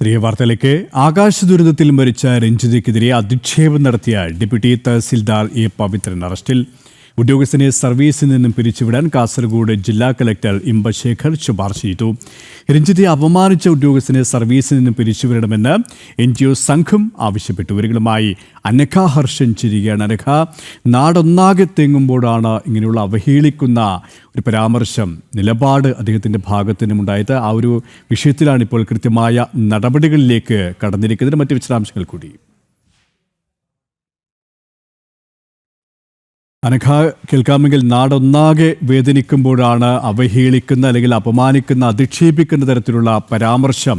തിരികെ വാർത്തയിലേക്ക് ആകാശ ദുരന്തത്തിൽ മരിച്ച രഞ്ജിതയ്ക്കെതിരെ അധിക്ഷേപം നടത്തിയ ഡെപ്യൂട്ടി തഹസിൽദാർ എ പവിത്രൻ അറസ്റ്റിൽ ഉദ്യോഗസ്ഥനെ സർവീസിൽ നിന്നും പിരിച്ചുവിടാൻ കാസർഗോഡ് ജില്ലാ കലക്ടർ ഇമ്പശേഖർ ശുപാർശ ചെയ്തു. രഞ്ജിത്തെ അപമാനിച്ച ഉദ്യോഗസ്ഥനെ സർവീസിൽ നിന്നും പിരിച്ചുവിടണമെന്ന് എൻ ജി ഒ സംഘം ആവശ്യപ്പെട്ടു. ഇവരുകളുമായി അനഘ ഹർഷൻ ചിരികയാണ് അനഘ. നാടൊന്നാകെ തേങ്ങുമ്പോഴാണ് ഇങ്ങനെയുള്ള അവഹേളിക്കുന്ന ഒരു പരാമർശം നിലപാട് അദ്ദേഹത്തിന്റെ ഭാഗത്തു ഉണ്ടായത് ആ ഒരു വിഷയത്തിലാണ് ഇപ്പോൾ കൃത്യമായ നടപടികളിലേക്ക് കടന്നിരിക്കുന്നത്. മറ്റ് വിശദാംശങ്ങൾ കൂടി. അനഘ കേൾക്കാമെങ്കിൽ നാടൊന്നാകെ വേദനിക്കുമ്പോഴാണ് അവഹേളിക്കുന്ന അല്ലെങ്കിൽ അപമാനിക്കുന്ന അധിക്ഷേപിക്കുന്ന തരത്തിലുള്ള പരാമർശം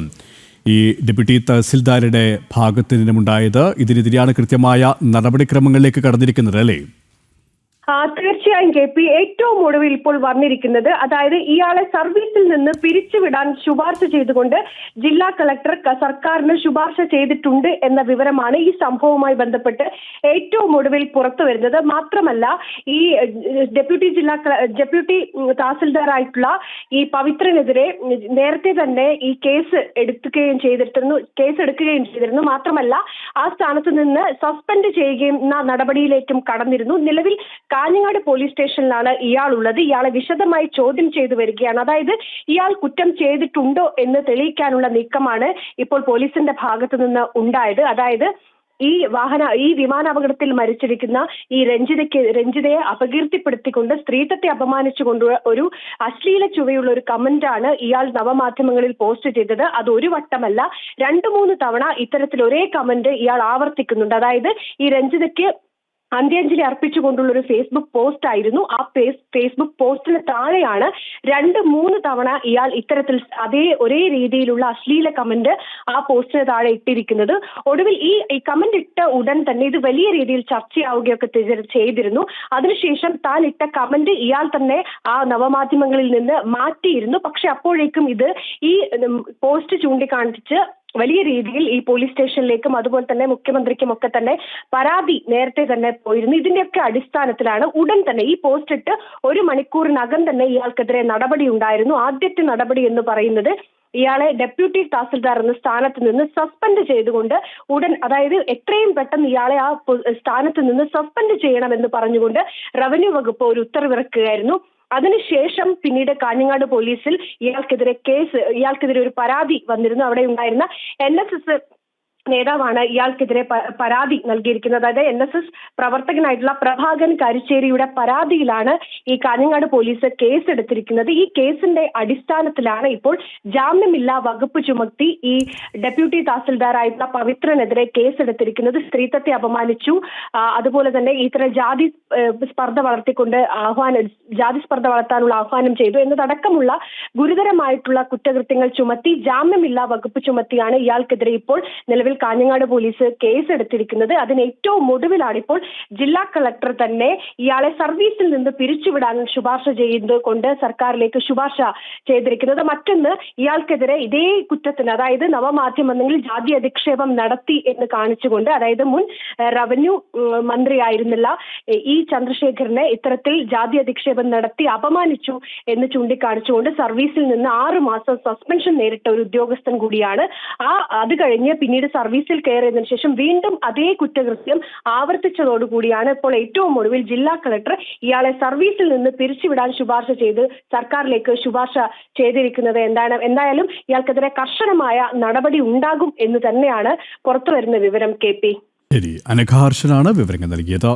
ഈ ഡെപ്യൂട്ടി തഹസിൽദാരുടെ ഭാഗത്തു നിന്നുമുണ്ടായത്. ഇതിനെതിരെയാണ് കൃത്യമായ നടപടിക്രമങ്ങളിലേക്ക് കടന്നിരിക്കുന്നത് അല്ലേ? തീർച്ചയായും കെ പി ഏറ്റവും ഒടുവിൽ ഇപ്പോൾ വന്നിരിക്കുന്നത് അതായത് ഇയാളെ സർവീസിൽ നിന്ന് പിരിച്ചുവിടാൻ ശുപാർശ ചെയ്തുകൊണ്ട് ജില്ലാ കളക്ടർ സർക്കാരിന് ശുപാർശ ചെയ്തിട്ടുണ്ട് എന്ന വിവരമാണ് ഈ സംഭവവുമായി ബന്ധപ്പെട്ട് ഏറ്റവും ഒടുവിൽ പുറത്തു വരുന്നത്. മാത്രമല്ല ഈ ഡെപ്യൂട്ടി ജില്ലാ ഡെപ്യൂട്ടി തഹസിൽദാറായിട്ടുള്ള ഈ പവിത്രനെതിരെ നേരത്തെ തന്നെ ഈ കേസ് എടുക്കുകയും ചെയ്തിരുന്നു കേസ് എടുക്കുകയും ചെയ്തിരുന്നു. മാത്രമല്ല ആ സ്ഥാനത്ത് നിന്ന് സസ്പെൻഡ് ചെയ്യുകയും നടപടിയിലേക്കും കടന്നിരുന്നു. നിലവിൽ കാഞ്ഞങ്ങാട് പോലീസ് സ്റ്റേഷനിലാണ് ഇയാൾ ഉള്ളത് ഇയാളെ വിശദമായി ചോദ്യം ചെയ്തു വരികയാണ്. അതായത് ഇയാൾ കുറ്റം ചെയ്തിട്ടുണ്ടോ എന്ന് തെളിയിക്കാനുള്ള നീക്കമാണ് ഇപ്പോൾ പോലീസിന്റെ ഭാഗത്തു നിന്ന് ഉണ്ടായത്. അതായത് ഈ വാഹന ഈ വിമാനാപകടത്തിൽ മരിച്ചിരിക്കുന്ന ഈ രഞ്ജിതയ്ക്ക് രഞ്ജിതയെ അപകീർത്തിപ്പെടുത്തിക്കൊണ്ട് സ്ത്രീത്വത്തെ അപമാനിച്ചുകൊണ്ട് ഒരു അശ്ലീല ചുവയുള്ള ഒരു കമന്റാണ് ഇയാൾ നവമാധ്യമങ്ങളിൽ പോസ്റ്റ് ചെയ്തത്. അത് ഒരു വട്ടമല്ല രണ്ടു മൂന്ന് തവണ ഇത്തരത്തിൽ ഒരേ കമന്റ് ഇയാൾ ആവർത്തിക്കുന്നുണ്ട്. അതായത് ഈ രഞ്ജിതയ്ക്ക് അന്ത്യാഞ്ജലി അർപ്പിച്ചുകൊണ്ടുള്ള ഒരു ഫേസ്ബുക്ക് പോസ്റ്റ് ആയിരുന്നു. ആ ഫേസ് ഫേസ്ബുക്ക് പോസ്റ്റിന് താഴെയാണ് രണ്ട് മൂന്ന് തവണ ഇയാൾ ഇത്തരത്തിൽ അതേ ഒരേ രീതിയിലുള്ള അശ്ലീല കമന്റ് ആ പോസ്റ്റിന് താഴെ ഇട്ടിരിക്കുന്നത്. ഒടുവിൽ ഈ കമന്റ് ഇട്ട ഉടൻ തന്നെ ഇത് വലിയ രീതിയിൽ ചർച്ചയാവുകയൊക്കെ ചെയ്തി- ചെയ്തിരുന്നു. അതിനുശേഷം താൻ ഇട്ട കമന്റ് ഇയാൾ തന്നെ ആ നവമാധ്യമങ്ങളിൽ നിന്ന് മാറ്റിയിരുന്നു. പക്ഷെ അപ്പോഴേക്കും ഇത് ഈ പോസ്റ്റ് ചൂണ്ടിക്കാണിച്ച് വലിയ രീതിയിൽ ഈ പോലീസ് സ്റ്റേഷനിലേക്കും അതുപോലെ തന്നെ മുഖ്യമന്ത്രിക്കും ഒക്കെ തന്നെ പരാതി നേരത്തെ തന്നെ പോയിരുന്നു. ഇതിന്റെയൊക്കെ അടിസ്ഥാനത്തിലാണ് ഉടൻ തന്നെ ഈ പോസ്റ്റ് ഇട്ട് ഒരു മണിക്കൂറിനകം തന്നെ ഇയാൾക്കെതിരെ നടപടി ഉണ്ടായിരുന്നു. ആദ്യത്തെ നടപടി എന്ന് പറയുന്നത് ഇയാളെ ഡെപ്യൂട്ടി തഹസിൽദാർ എന്ന സ്ഥാനത്ത് നിന്ന് സസ്പെൻഡ് ചെയ്തുകൊണ്ട് ഉടൻ അതായത് എത്രയും പെട്ടെന്ന് ഇയാളെ ആ സ്ഥാനത്ത് നിന്ന് സസ്പെൻഡ് ചെയ്യണമെന്ന് പറഞ്ഞുകൊണ്ട് റവന്യൂ വകുപ്പ് ഒരു ഉത്തരവിറക്കുകയായിരുന്നു. അതിനുശേഷം പിന്നീട് കാഞ്ഞങ്ങാട് പോലീസിൽ ഇയാൾക്കെതിരെ കേസ് ഇയാൾക്കെതിരെ ഒരു പരാതി വന്നിരുന്നു. അവിടെ ഉണ്ടായിരുന്ന എൻ എസ് എസ് നേതാവാണ് ഇയാൾക്കെതിരെ പരാതി നൽകിയിരിക്കുന്നത്. അതായത് എൻ എസ് എസ് പ്രവർത്തകനായിട്ടുള്ള പ്രഭാകൻ കരിച്ചേരിയുടെ പരാതിയിലാണ് ഈ കാഞ്ഞങ്ങാട് പോലീസ് കേസ് എടുത്തിരിക്കുന്നത് ഈ കേസിന്റെ അടിസ്ഥാനത്തിലാണ് ഇപ്പോൾ ജാമ്യമില്ലാ വകുപ്പ് ചുമത്തി ഈ ഡെപ്യൂട്ടി തഹസിൽദാറായിട്ടുള്ള പവിത്രനെതിരെ കേസ് എടുത്തിരിക്കുന്നത് സ്ത്രീത്വത്തെ അപമാനിച്ചു. അതുപോലെ തന്നെ ഇത്തരം ജാതി സ്പർദ്ധ വളർത്തിക്കൊണ്ട് ആഹ്വാനം ജാതി സ്പർദ്ധ വളർത്താനുള്ള ആഹ്വാനം ചെയ്തു എന്നതടക്കമുള്ള ഗുരുതരമായിട്ടുള്ള കുറ്റകൃത്യങ്ങൾ ചുമത്തി ജാമ്യമില്ലാ വകുപ്പ് ചുമത്തിയാണ് ഇയാൾക്കെതിരെ ഇപ്പോൾ നിലവിൽ കാഞ്ഞങ്ങാട് പോലീസ് കേസ് എടുത്തിരിക്കുന്നത്. അതിന് ഏറ്റവും ഒടുവിലാണ് ഇപ്പോൾ ജില്ലാ കളക്ടർ തന്നെ ഇയാളെ സർവീസിൽ നിന്ന് പിരിച്ചുവിടാൻ ശുപാർശ ചെയ്യുന്നത് കൊണ്ട് സർക്കാരിലേക്ക് ശുപാർശ ചെയ്തിരിക്കുന്നത്. മറ്റൊന്ന് ഇയാൾക്കെതിരെ ഇതേ കുറ്റത്തിന് അതായത് നവമാധ്യമങ്ങളിൽ ജാതി അധിക്ഷേപം നടത്തി എന്ന് കാണിച്ചുകൊണ്ട് അതായത് മുൻ റവന്യൂ മന്ത്രിയായിരുന്നില്ല ഇ ചന്ദ്രശേഖരനെ ഇത്തരത്തിൽ ജാതി അധിക്ഷേപം നടത്തി അപമാനിച്ചു എന്ന് ചൂണ്ടിക്കാണിച്ചുകൊണ്ട് സർവീസിൽ നിന്ന് ആറ് മാസം സസ്പെൻഷൻ നേരിട്ട ഒരു ഉദ്യോഗസ്ഥൻ കൂടിയാണ്. ആ അത് കഴിഞ്ഞ് പിന്നീട് സർവീസിൽ കയറിയതിനു ശേഷം വീണ്ടും അതേ കുറ്റകൃത്യം ആവർത്തിച്ചതോടുകൂടിയാണ് ഇപ്പോൾ ഏറ്റവും ഒടുവിൽ ജില്ലാ കളക്ടർ ഇയാളെ സർവീസിൽ നിന്ന് പിരിച്ചുവിടാൻ ശുപാർശ ചെയ്ത് സർക്കാരിലേക്ക് ശുപാർശ ചെയ്തിരിക്കുന്നത് എന്താണ്? എന്തായാലും ഇയാൾക്കെതിരെ കർശനമായ നടപടി ഉണ്ടാകും എന്ന് തന്നെയാണ് പുറത്തുവരുന്ന വിവരം കെ പി. ശരി അനഘാർഷനാണ് വിവരങ്ങൾ നൽകിയത്.